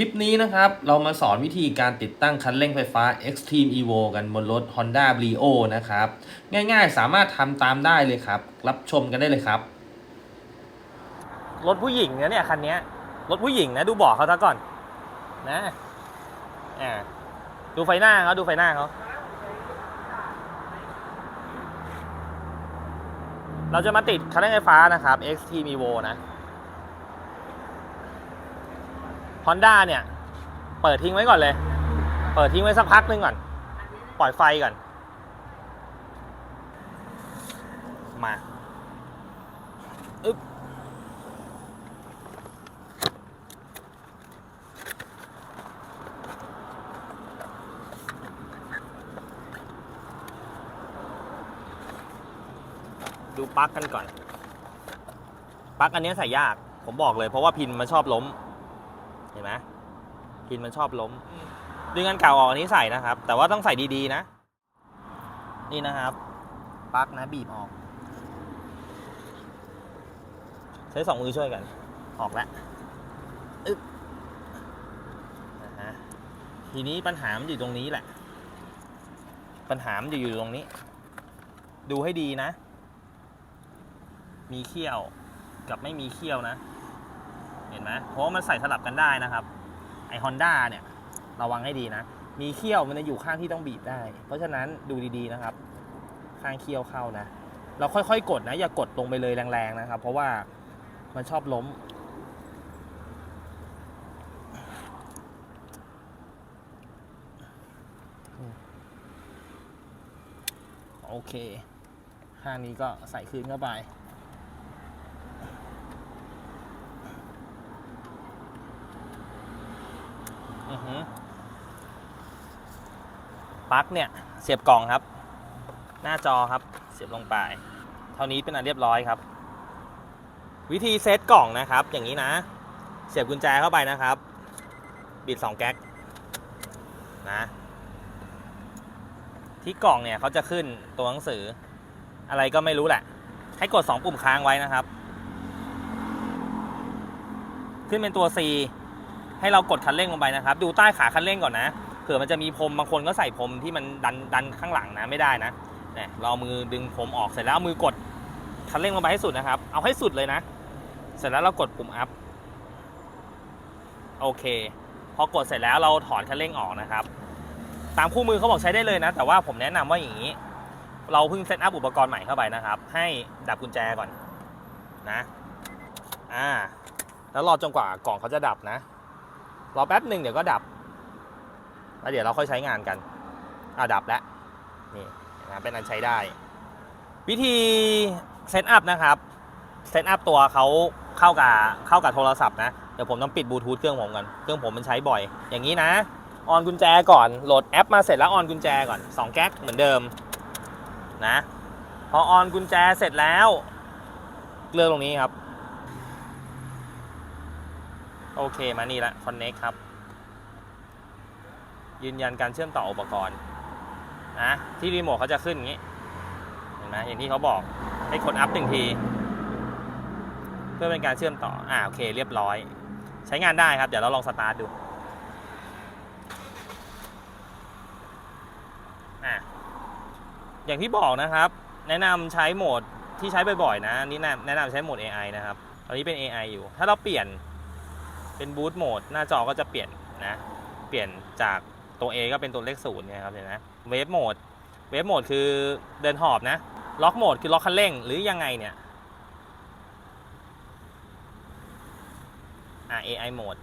คลิปนี้นะครับ เรามาสอนวิธีการติดตั้งคันเร่งไฟฟ้า Extreme Evo กันบนรถ Honda Brio นะครับ ง่ายๆ สามารถทำตามได้เลยครับ รับชมกันได้เลยครับ รถผู้หญิงนะเนี่ย คันนี้รถผู้หญิงนะ ดูบอกเขาซะก่อน นะอ่าดูไฟหน้าเขาดูไฟหน้าเขาเราจะมาติดคันเร่งไฟฟ้านะครับ XT Evo นะ Honda เนี่ย เปิดทิ้งไว้ก่อนเลย เปิดทิ้งไว้สักพักหนึงก่อน ปล่อยไฟก่อน มาอึ๊บดูปลั๊กกันก่อนปลั๊กอันนี้ใส่ยาก ผมบอกเลยเพราะว่าพินมันชอบล้ม ห็นไหมพินมันชอบล้ม ดึงอันเก่าออกอันนี้ใส่นะครับ แต่ว่าต้องใส่ดีๆนะ นี่นะครับปลั๊กนะบีบออก ใช้สองมือช่วยกัน ออกแล้วอึ๊บนะฮะทีนี้ปัญหามันอยู่ตรงนี้แหละ ปัญหามันอยู่อยู่ตรงนี้ ดูให้ดีนะ มีเขี้ยวกับไม่มีเขี้ยวนะ เห็นไหมเพราะว่ามันใส่สลับกันได้นะครับ ไอฮอนด้าเนี่ยระวังให้ดีนะ มีเขี้ยวมันจะอยู่ข้างที่ต้องบีบได้ เพราะฉะนั้นดูดีๆนะครับ ข้างเขี้ยวเข้านะ เราค่อยๆกดนะ อย่ากดลงไปเลยแรงๆนะครับ เพราะว่ามันชอบล้ม โอเค ข้างนี้ก็ใส่คืนเข้าไป อือหือ ปลั๊กเนี่ยเสียบกล่องครับ หน้าจอครับเสียบลงไป เท่านี้เป็นอันเรียบร้อยครับ วิธีเซตกล่องนะครับ อย่างนี้นะ เสียบกุญแจเข้าไปนะครับ บิดสองแก๊กนะที่กล่องเนี่ยเขาจะขึ้นตัวหนังสือ อะไรก็ไม่รู้แหละ ให้กด 2 ปุ่มค้างไว้นะครับ ขึ้นเป็นตัว C ให้เรากดคันเร่งลงไปนะครับ ดูใต้ขาคันเร่งก่อนนะ เผื่อมันจะมีพรมบางคนก็ใส่พรมที่มันดันดันข้างหลังนะไม่ได้นะเนี่ยเรามือดึงพรมออกเสร็จแล้วเอามือกดคันเร่งลงไปให้สุดนะครับ เอาให้สุดเลยนะ เสร็จแล้วเรากดปุ่มอัพโอเค พอกดเสร็จแล้วเราถอนคันเร่งออกนะครับ ตามคู่มือเขาบอกใช้ได้เลยนะ แต่ว่าผมแนะนำว่าอย่างนี้ เราเพิ่งเซตอัพอุปกรณ์ใหม่เข้าไปนะครับ ให้ดับกุญแจก่อนนะ อ่า แล้วรอจนกว่ากล่องเขาจะดับนะ รอแป๊บหนึ่งเดี๋ยวก็ดับ แล้วเดี๋ยวเราค่อยใช้งานกันอ่าดับแล้วนี่นะเป็นอันใช้ได้ วิธีเซตอัพนะครับเซตอัพตัวเขาเข้ากับเข้ากับโทรศัพท์นะ เดี๋ยวผมต้องปิดบลูทูธเครื่องผมก่อนเครื่องผมมันใช้บ่อย อย่างนี้นะออนกุญแจก่อนโหลดแอปมาเสร็จแล้วออนกุญแจก่อน2แก๊กเหมือนเดิมนะพอออนกุญแจเสร็จแล้วเลือกตรงนี้ครับ โอเคมานี่ละ Connect ครับ ยืนยันการเชื่อมต่ออุปกรณ์นะที่รีโมทเขาจะขึ้นอย่างนี้ เห็นไหมอย่างที่เขาบอกให้กดอัพหนึ่งที เพื่อเป็นการเชื่อมต่อ อ่าโอเคเรียบร้อย ใช้งานได้ครับ เดี๋ยวเราลองสตาร์ทดูอะอย่างที่บอกนะครับ แนะนำใช้โหมดที่ใช้บ่อยๆนะอันนี่แนะนำใช้โหมด AI นะครับตอนนี้เป็น AI อยู่ ถ้าเราเปลี่ยน เป็นบูตโหมดหน้าจอก็จะเปลี่ยนนะ เปลี่ยนจากตัว A ก็เป็นตัวเลขศูนย์เนี่ยครับเห็นไหมเวฟโหมดเวฟโหมดคือเดินหอบนะ ล็อกโหมดคือล็อกคันเร่งหรือยังไงเนี่ยอ่า AI โหมด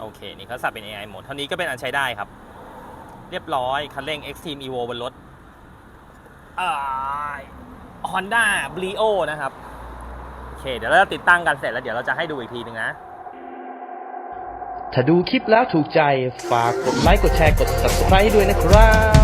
โอเค นี่เขาสับเป็น AI โหมดเท่านี้ก็เป็นอันใช้ได้ครับ เรียบร้อยคันเร่ง Xtreme Evo บนรถอ่า Honda Brio นะครับ เคเดี๋ยวเราจะติดตั้งกันเสร็จแล้วเดี๋ยวเราจะให้ดูอีกทีหนึ่งนะ ถ้าดูคลิปแล้วถูกใจฝากกดไลค์กดแชร์กด subscribe ด้วยนะครับ